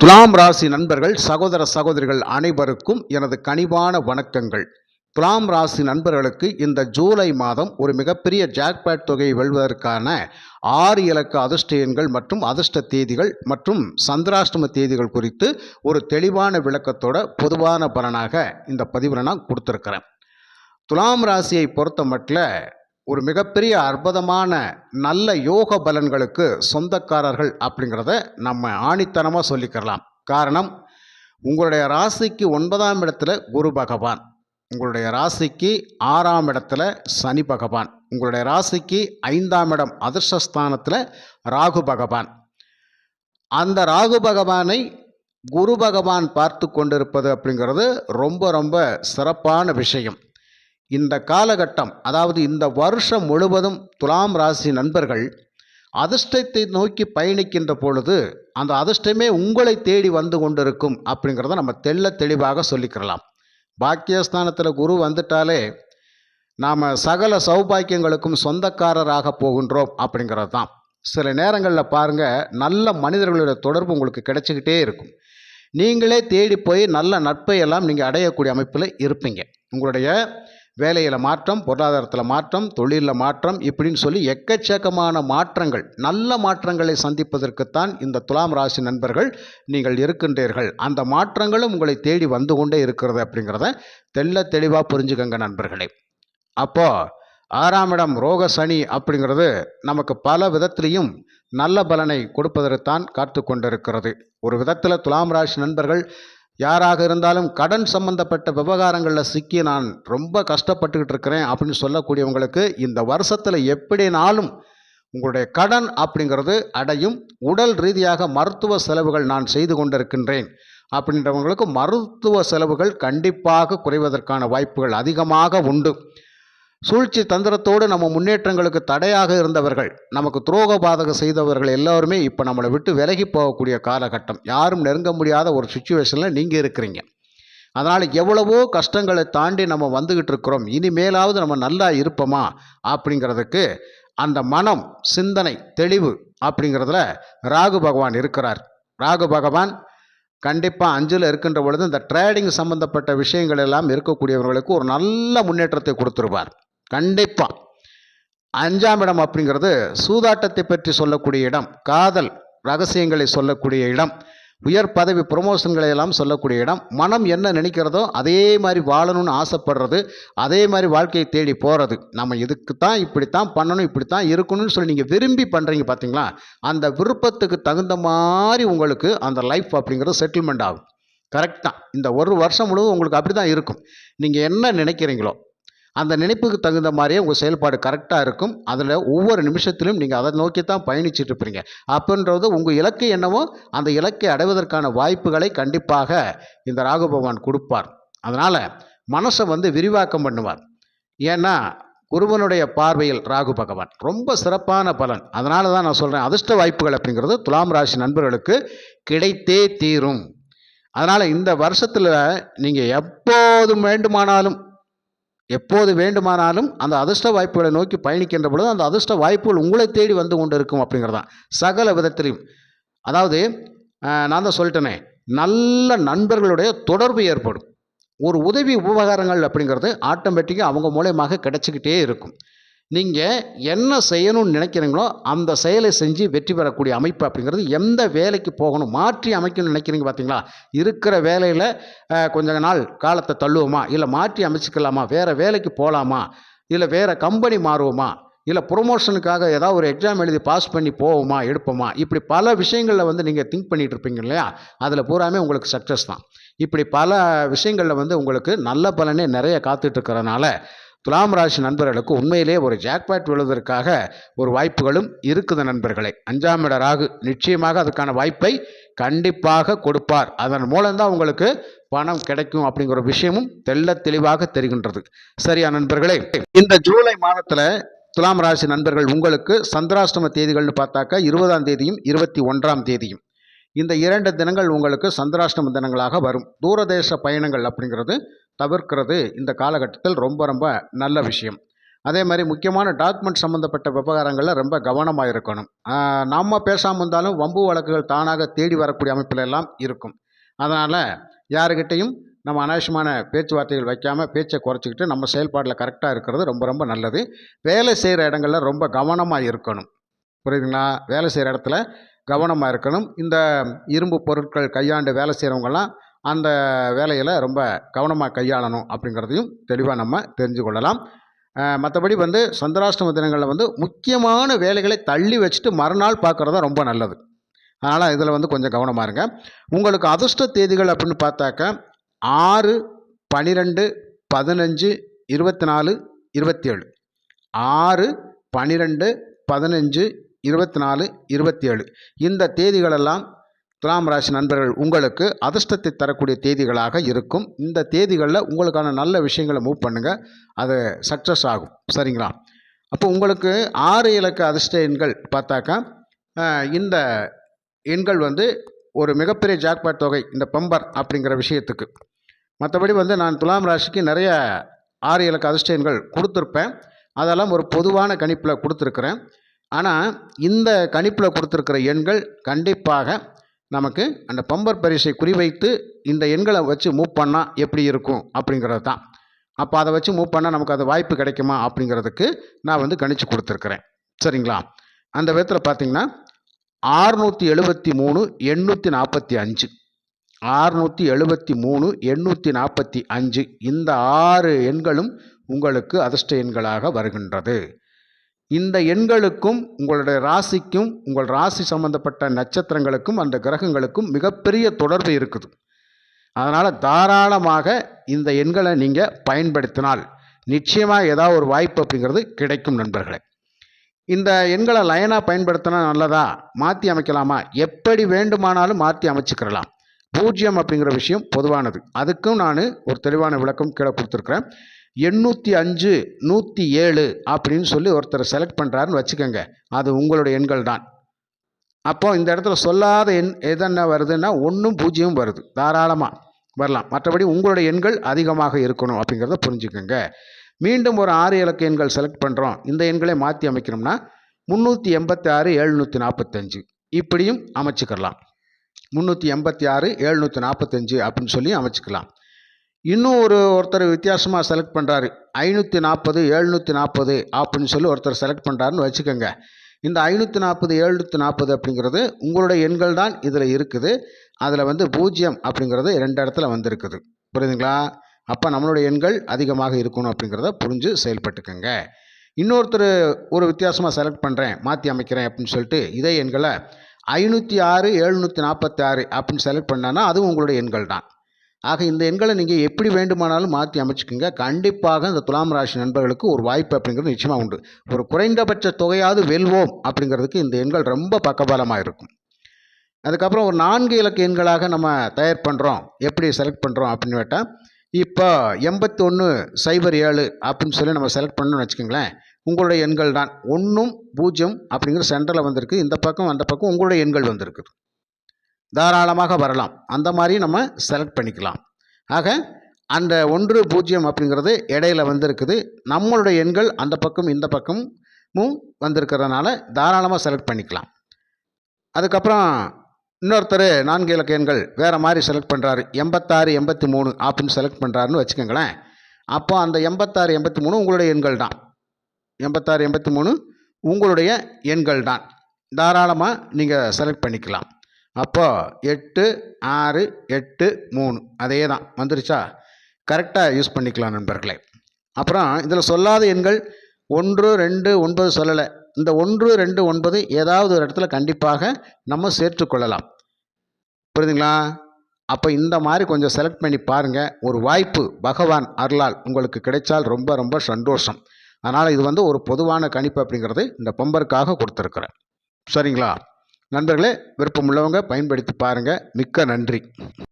துலாம் ராசி நண்பர்கள் சகோதர சகோதரிகள் அனைவருக்கும் எனது கனிவான வணக்கங்கள். துலாம் ராசி நண்பர்களுக்கு இந்த ஜூலை மாதம் ஒரு மிகப்பெரிய ஜாக்பேட் தொகையை வெல்வதற்கான ஆறு இலக்க அதிர்ஷ்ட எண்கள் மற்றும் அதிர்ஷ்ட தேதிகள் மற்றும் சந்திராஷ்டம தேதிகள் குறித்து ஒரு தெளிவான விளக்கத்தோட பொதுவான பலனாக இந்த பதிவில் நான் கொடுத்துருக்கிறேன். துலாம் ராசியை பொறுத்த மட்டில் ஒரு மிகப்பெரிய அற்புதமான நல்ல யோக பலன்களுக்கு சொந்தக்காரர்கள் அப்படிங்கிறத நம்ம ஆணித்தனமாக சொல்லிக்கிறலாம். காரணம் உங்களுடைய ராசிக்கு ஒன்பதாம் இடத்துல குரு பகவான். உங்களுடைய ராசிக்கு ஆறாம் இடத்துல சனி பகவான். உங்களுடைய ராசிக்கு ஐந்தாம் இடம் அதிர்ஷ்டஸ்தானத்தில் ராகு பகவான். அந்த ராகு பகவானை குரு பகவான் பார்த்து கொண்டிருப்பது அப்படிங்கிறது ரொம்ப ரொம்ப சிறப்பான விஷயம். இந்த காலகட்டம் அதாவது இந்த வருஷம் முழுவதும் துலாம் ராசி நண்பர்கள் அதிர்ஷ்டத்தை நோக்கி பயணிக்கின்ற பொழுது அந்த அதிர்ஷ்டமே உங்களை தேடி வந்து கொண்டிருக்கும் அப்படிங்கிறத நம்ம தெள்ள தெளிவாக சொல்லிக்கிறலாம். பாக்கியஸ்தானத்தில் குரு வந்துட்டாலே நாம் சகல சௌபாக்கியங்களுக்கும் சொந்தக்காரராக போகின்றோம் அப்படிங்கிறது தான். சில நேரங்களில் பாருங்கள் நல்ல மனிதர்களுடைய தொடர்பு உங்களுக்கு கிடைச்சிக்கிட்டே இருக்கும். நீங்களே தேடி போய் நல்ல நட்பை எல்லாம் நீங்கள் அடையக்கூடிய அமைப்பில் இருப்பீங்க. உங்களுடைய வேலையில் மாற்றம் பொருளாதாரத்தில் மாற்றம் தொழிலில் மாற்றம் இப்படின்னு சொல்லி எக்கச்சக்கமான மாற்றங்கள் நல்ல மாற்றங்களை சந்திப்பதற்குத்தான் இந்த துலாம் ராசி நண்பர்கள் நீங்கள் இருக்கின்றீர்கள். அந்த மாற்றங்களும் உங்களை தேடி வந்து கொண்டே இருக்கிறது அப்படிங்கிறத தெள்ள தெளிவாக புரிஞ்சுக்கங்க நண்பர்களே. அப்போது ஆறாம் இடம் ரோக சனி அப்படிங்கிறது நமக்கு பல விதத்திலையும் நல்ல பலனை கொடுப்பதற்குத்தான் காத்து கொண்டிருக்கிறது ஒரு விதத்தில் துலாம் ராசி நண்பர்கள் யாராக இருந்தாலும் கடன் சம்பந்தப்பட்ட விவகாரங்களில் சிக்கி நான் ரொம்ப கஷ்டப்பட்டுக்கிட்டு இருக்கிறேன் அப்படின்னு சொல்லக்கூடியவங்களுக்கு இந்த வருஷத்தில் எப்படினாலும் உங்களுடைய கடன் அப்படிங்கிறது அடையும். உடல் ரீதியாக மருத்துவ செலவுகள் நான் செய்து கொண்டிருக்கின்றேன். அப்படின்றவங்களுக்கு மருத்துவ செலவுகள் கண்டிப்பாக குறைவதற்கான வாய்ப்புகள் அதிகமாக உண்டு. சூழ்ச்சி தந்திரத்தோடு நம்ம முன்னேற்றங்களுக்கு தடையாக இருந்தவர்கள் நமக்கு துரோக பாதகம் செய்தவர்கள் எல்லோருமே இப்போ நம்மளை விட்டு விலகி போகக்கூடிய காலகட்டம். யாரும் நெருங்க முடியாத ஒரு சுச்சுவேஷனில் நீங்கள் இருக்கிறீங்க. அதனால் எவ்வளவோ கஷ்டங்களை தாண்டி நம்ம வந்துக்கிட்டு இருக்கிறோம். இனிமேலாவது நம்ம நல்லா இருப்போமா? அப்படிங்கிறதுக்கு அந்த மனம் சிந்தனை தெளிவு அப்படிங்கிறதுல ராகு பகவான் இருக்கிறார். ராகு பகவான் கண்டிப்பாக அஞ்சில் இருக்கின்ற பொழுது இந்த ட்ரேடிங் சம்பந்தப்பட்ட விஷயங்கள் எல்லாம் இருக்கக்கூடியவர்களுக்கு ஒரு நல்ல முன்னேற்றத்தை கொடுத்துருவார். கண்டிப்பாக அஞ்சாம் இடம் அப்படிங்கிறது சூதாட்டத்தை பற்றி சொல்லக்கூடிய இடம் காதல் ரகசியங்களை சொல்லக்கூடிய இடம் உயர் பதவி ப்ரொமோஷன்களை எல்லாம் சொல்லக்கூடிய இடம் மனம் என்ன நினைக்கிறதோ அதே மாதிரி வாழணும்னு ஆசைப்படுறது அதே மாதிரி வாழ்க்கையை தேடி போகிறது நம்ம இதுக்கு தான் இப்படித்தான் பண்ணணும் இப்படி தான் இருக்கணும்னு சொல்லி நீங்கள் விரும்பி பண்ணுறீங்க பார்த்தீங்களா அந்த விருப்பத்துக்கு தகுந்த மாதிரி உங்களுக்கு அந்த லைஃப் அப்படிங்கிறது செட்டில்மெண்ட் ஆகும். கரெக்ட் தான். இந்த ஒரு வருஷம் முழுவதும் உங்களுக்கு அப்படி தான் இருக்கும். நீங்கள் என்ன நினைக்கிறீங்களோ அந்த நினைப்புக்கு தகுந்த மாதிரியே உங்கள் செயல்பாடு கரெக்டாக இருக்கும். அதில் ஒவ்வொரு நிமிஷத்திலும் நீங்கள் அதை நோக்கி தான் பயணிச்சுட்டு இருப்பீங்க. அப்படின்றது உங்கள் இலக்கு என்னவோ அந்த இலக்கை அடைவதற்கான வாய்ப்புகளை கண்டிப்பாக இந்த ராகு பகவான் கொடுப்பார். அதனால் மனசை வந்து விரிவாக்கம் பண்ணுவார். ஏன்னா குருவனுடைய பார்வையில் ராகு பகவான் ரொம்ப சிறப்பான பலன். அதனால தான் நான் சொல்கிறேன் அதிர்ஷ்ட வாய்ப்புகள் அப்படிங்கிறது துலாம் ராசி நண்பர்களுக்கு கிடைத்தே தீரும். அதனால் இந்த வருஷத்தில் நீங்கள் எப்போது வேண்டுமானாலும் எப்போது வேண்டுமானாலும் அந்த அதிர்ஷ்ட வாய்ப்புகளை நோக்கி பயணிக்கின்ற பொழுது அந்த அதிர்ஷ்ட வாய்ப்புகள் உங்களை தேடி வந்து கொண்டு இருக்கும் அப்படிங்கிறது. தான் சகல விதத்திலையும் அதாவது நான் தான் சொல்லிட்டேனே நல்ல நண்பர்களுடைய தொடர்பு ஏற்படும். ஒரு உதவி உபகாரங்கள் அப்படிங்கிறது ஆட்டோமேட்டிக்காக அவங்க மூலயமாக கிடைச்சிக்கிட்டே இருக்கும். நீங்கள் என்ன செய்யணும்னு நினைக்கிறீங்களோ அந்த செயலை செஞ்சு வெற்றி பெறக்கூடிய அமைப்பு அப்படிங்கிறது எந்த வேலைக்கு போகணும் மாற்றி அமைக்கணும்னு நினைக்கிறீங்க பார்த்தீங்களா இருக்கிற வேலையில் கொஞ்ச நாள் காலத்தை தள்ளுவோமா? இல்லை மாற்றி அமைச்சிக்கலாமா? வேறு வேலைக்கு போகலாமா இல்லை வேறு கம்பெனி மாறுவோமா? இல்லை ப்ரொமோஷனுக்காக ஏதாவது ஒரு எக்ஸாம் எழுதி பாஸ் பண்ணி போவோமா? எடுப்போமா? இப்படி பல விஷயங்களில் வந்து நீங்கள் திங்க் பண்ணிகிட்டு இருப்பீங்க இல்லையா? அதில் பூராமே உங்களுக்கு சக்ஸஸ் தான். இப்படி பல விஷயங்களில் வந்து உங்களுக்கு நல்ல பலனே நிறைய காத்துட்ருக்கிறனால துலாம் ராசி நண்பர்களுக்கு உண்மையிலே ஒரு ஜாக்பேட் விழுவதற்காக ஒரு வாய்ப்புகளும் இருக்குது நண்பர்களே. அஞ்சாம் இட ராகு நிச்சயமாக அதுக்கான வாய்ப்பை கண்டிப்பாக கொடுப்பார். அதன் மூலம்தான் உங்களுக்கு பணம் கிடைக்கும் அப்படிங்கிற விஷயமும் தெள்ள தெளிவாக தெரிகின்றது. சரியா நண்பர்களே? இந்த ஜூலை மாதத்தில் துலாம் ராசி நண்பர்கள் உங்களுக்கு சந்திராஷ்டம தேதிகள்னு பார்த்தாக்கா இருபதாம் தேதியும் இருபத்தி ஒன்றாம் தேதியும். இந்த இரண்டு தினங்கள் உங்களுக்கு சந்திராஷ்டம தினங்களாக வரும். தூரதேச பயணங்கள் அப்படிங்கிறது தவிர்க்கிறது இந்த காலகட்டத்தில் ரொம்ப ரொம்ப நல்ல விஷயம். அதே மாதிரி முக்கியமான டாக்குமெண்ட் சம்மந்தப்பட்ட விவகாரங்களில் ரொம்ப கவனமாக இருக்கணும். நம்ம பேசாமல் இருந்தாலும் வம்பு வழக்குகள் தானாக தேடி வரக்கூடிய அமைப்பில் எல்லாம் இருக்கும். அதனால் யாருக்கிட்டையும் நம்ம அனாவசியமான பேச்சுவார்த்தைகள் வைக்காமல் பேச்சை குறைச்சிக்கிட்டு நம்ம செயல்பாட்டில் கரெக்டாக இருக்கிறது ரொம்ப ரொம்ப நல்லது. வேலை செய்கிற இடங்களில் ரொம்ப கவனமாக இருக்கணும். புரியுதுங்களா? வேலை செய்கிற இடத்துல கவனமாக இருக்கணும். இந்த இரும்பு பொருட்கள் கையாண்டு வேலை செய்கிறவங்கெல்லாம் அந்த வேலையில் ரொம்ப கவனமாக கையாளணும் அப்படிங்கிறதையும் தெளிவாக நம்ம தெரிஞ்சு கொள்ளலாம். மற்றபடி வந்து சந்திராஷ்டம தினங்களில் வந்து முக்கியமான வேலைகளை தள்ளி வச்சுட்டு மறுநாள் பார்க்குறது ரொம்ப நல்லது. அதனால் இதில் வந்து கொஞ்சம் கவனமாக இருங்க. உங்களுக்கு அதிர்ஷ்ட தேதிகள் அப்படின்னு பார்த்தாக்க ஆறு பன்னிரெண்டு பதினஞ்சு இருபத்தி நாலு இருபத்தேழு ஆறு பன்னிரெண்டு பதினஞ்சு இருபத்தி நாலு இருபத்தி ஏழு இந்த தேதிகளெல்லாம் துலாம் ராசி நண்பர்கள் உங்களுக்கு அதிர்ஷ்டத்தை தரக்கூடிய தேதிகளாக இருக்கும். இந்த தேதிகளில் உங்களுக்கான நல்ல விஷயங்களை மூவ் பண்ணுங்கள் அது சக்ஸஸ் ஆகும். சரிங்களா? அப்போ உங்களுக்கு ஆறு இலக்க அதிர்ஷ்ட எண்கள் பார்த்தாக்கா இந்த எண்கள் வந்து ஒரு மிகப்பெரிய ஜாக்பாட் தொகை இந்த பம்பர் அப்படிங்கிற விஷயத்துக்கு. மற்றபடி வந்து நான் துலாம் ராசிக்கு நிறைய ஆறு இலக்க அதிர்ஷ்ட எண்கள் கொடுத்துருப்பேன். அதெல்லாம் ஒரு பொதுவான கணிப்பில் கொடுத்துருக்குறேன். ஆனால் இந்த கணிப்பில் கொடுத்துருக்கிற எண்கள் கண்டிப்பாக நமக்கு அந்த பம்பர் பரிசை குறிவைத்து இந்த எண்களை வச்சு மூவ் பண்ணால் எப்படி இருக்கும் அப்படிங்கிறது தான். அப்போ அதை வச்சு மூவ் பண்ணால் நமக்கு அது வாய்ப்பு கிடைக்குமா அப்படிங்கிறதுக்கு நான் வந்து கணிச்சு கொடுத்துருக்குறேன். சரிங்களா? அந்த விதத்தில் பார்த்தீங்கன்னா ஆறுநூற்றி எழுபத்தி மூணு எண்ணூற்றி நாற்பத்தி அஞ்சு. ஆறுநூற்றி எழுபத்தி மூணு எண்ணூற்றி நாற்பத்தி அஞ்சு. இந்த ஆறு எண்களும் உங்களுக்கு அதிர்ஷ்ட எண்களாக வருகின்றது. இந்த எண்களுக்கும் உங்களுடைய ராசிக்கும் உங்கள் ராசி சம்பந்தப்பட்ட நட்சத்திரங்களுக்கும் அந்த கிரகங்களுக்கும் மிகப்பெரிய தொடர்பு இருக்குது. அதனால் தாராளமாக இந்த எண்களை நீங்கள் பயன்படுத்தினால் நிச்சயமாக ஏதாவது ஒரு வாய்ப்பு அப்படிங்கிறது கிடைக்கும் நண்பர்களே. இந்த எண்களை லைனாக பயன்படுத்தினா நல்லதா? மாற்றி அமைக்கலாமா? எப்படி வேண்டுமானாலும் மாற்றி அமைச்சுக்கிறலாம் பூஜ்ஜியம் அப்படிங்கிற விஷயம் பொதுவானது. அதுக்கும் நான் ஒரு தெளிவான விளக்கம் கீழே கொடுத்துருக்குறேன். எண்ணூற்றி அஞ்சு நூற்றி ஏழு அப்படின்னு சொல்லி ஒருத்தர் செலக்ட் பண்ணுறாருன்னு வச்சுக்கோங்க. அது உங்களுடைய எண்கள் தான். அப்போ இந்த இடத்துல சொல்லாத எண் எதென்ன வருதுன்னா ஒன்றும் பூஜ்ஜியம் வருது. தாராளமாக வரலாம். மற்றபடி உங்களுடைய எண்கள் அதிகமாக இருக்கணும் அப்படிங்கிறத புரிஞ்சுக்கோங்க. மீண்டும் ஒரு ஆறு இலக்க எண்கள் செலக்ட் பண்ணுறோம் இந்த எண்களை மாற்றி அமைக்கணும்னா முந்நூற்றி எண்பத்தி ஆறு எழுநூற்றி நாற்பத்தஞ்சு இப்படியும் அமைச்சுக்கலாம். முந்நூற்றி எண்பத்தி ஆறு எழுநூற்றி நாற்பத்தஞ்சு அப்படின்னு சொல்லி அமைச்சுக்கலாம். இன்னும் ஒரு ஒருத்தர் வித்தியாசமாக செலக்ட் பண்ணுறாரு ஐநூற்றி நாற்பது எழுநூற்றி நாற்பது அப்படின்னு சொல்லி ஒருத்தர் செலக்ட் பண்ணுறாருன்னு வச்சுக்கோங்க. இந்த ஐநூற்றி நாற்பது எழுநூற்றி நாற்பது அப்படிங்கிறது உங்களுடைய எண்கள் தான் இதில் இருக்குது. அதில் வந்து பூஜ்ஜியம் அப்படிங்கிறது ரெண்டு இடத்துல வந்திருக்குது. புரியுதுங்களா? அப்போ நம்மளுடைய எண்கள் அதிகமாக இருக்கணும் அப்படிங்கிறத புரிஞ்சு செயல்பட்டுக்கோங்க. இன்னொருத்தர் ஒரு வித்தியாசமாக செலக்ட் பண்ணுறேன் மாற்றி அமைக்கிறேன் அப்படின்னு சொல்லிட்டு இதே எண்களை ஐநூற்றி ஆறு எழுநூற்றி நாற்பத்தி ஆறு அப்படின்னு செலக்ட் பண்ணான்னா அதுவும் உங்களுடைய எண்கள் தான். ஆக இந்த எண்களை நீங்கள் எப்படி வேண்டுமானாலும் மாற்றி அமைச்சுக்கோங்க. கண்டிப்பாக இந்த துலாம் ராசி நண்பர்களுக்கு ஒரு வாய்ப்பு அப்படிங்கிறது நிச்சயமாக உண்டு. ஒரு குறைந்தபட்ச தொகையாவது வெல்வோம் அப்படிங்கிறதுக்கு இந்த எண்கள் ரொம்ப பக்கபலமாக இருக்கும். அதுக்கப்புறம் ஒரு நான்கு இலக்க எண்களாக நம்ம தயார் பண்ணுறோம் எப்படி செலக்ட் பண்ணுறோம் அப்படின்னு கேட்டால் இப்போ எண்பத்தி ஒன்று சைபர் ஏழு அப்படின்னு சொல்லி நம்ம செலக்ட் பண்ணணும்னு வச்சுக்கோங்களேன். உங்களுடைய எண்கள் தான். ஒன்றும் பூஜ்ஜியம் அப்படிங்கிற சென்டரில் வந்திருக்கு. இந்த பக்கம் அந்த பக்கம் உங்களுடைய எண்கள் வந்திருக்குது தாராளமாக வரலாம். அந்த மாதிரி நம்ம செலக்ட் பண்ணிக்கலாம். ஆக அந்த ஒன்று பூஜ்ஜியம் அப்படிங்கிறது இடையில வந்திருக்குது. நம்மளுடைய எண்கள் அந்த பக்கம் இந்த பக்கமும் வந்திருக்கிறதுனால தாராளமாக செலக்ட் பண்ணிக்கலாம். அதுக்கப்புறம் இன்னொருத்தர் நான்கு இலக்க எண்கள் வேறு மாதிரி செலக்ட் பண்ணுறாரு எண்பத்தாறு எண்பத்தி மூணு அப்படின்னு செலக்ட் பண்ணுறாருன்னு வச்சுக்கோங்களேன். அப்போ அந்த எண்பத்தாறு எண்பத்தி மூணு உங்களுடைய எண்கள் தான். எண்பத்தாறு எண்பத்தி மூணு உங்களுடைய எண்கள் தான். தாராளமாக நீங்கள் செலக்ட் பண்ணிக்கலாம். அப்போது எட்டு ஆறு எட்டு மூணு. அதே தான் வந்துருச்சா? கரெக்டாக யூஸ் பண்ணிக்கலாம் நண்பர்களே. அப்புறம் இதில் சொல்லாத எண்கள் ஒன்று ரெண்டு ஒன்பது சொல்லலை. இந்த ஒன்று ரெண்டு ஒன்பது ஏதாவது ஒரு இடத்துல கண்டிப்பாக நம்ம சேர்த்துக்கொள்ளலாம் புரியுதுங்களா? அப்போ இந்த மாதிரி கொஞ்சம் செலக்ட் பண்ணி பாருங்கள் ஒரு வாய்ப்பு பகவான் அருளால் உங்களுக்கு கிடைச்சால் ரொம்ப ரொம்ப சந்தோஷம். அதனால் இது வந்து ஒரு பொதுவான கணிப்பு அப்படிங்கிறது இந்த பம்பருக்காக கொடுத்துருக்குறேன். சரிங்களா? நண்பர்களே விருப்பமுள்ளவங்க பயன்படுத்தி பாருங்கள் மிக்க நன்றி.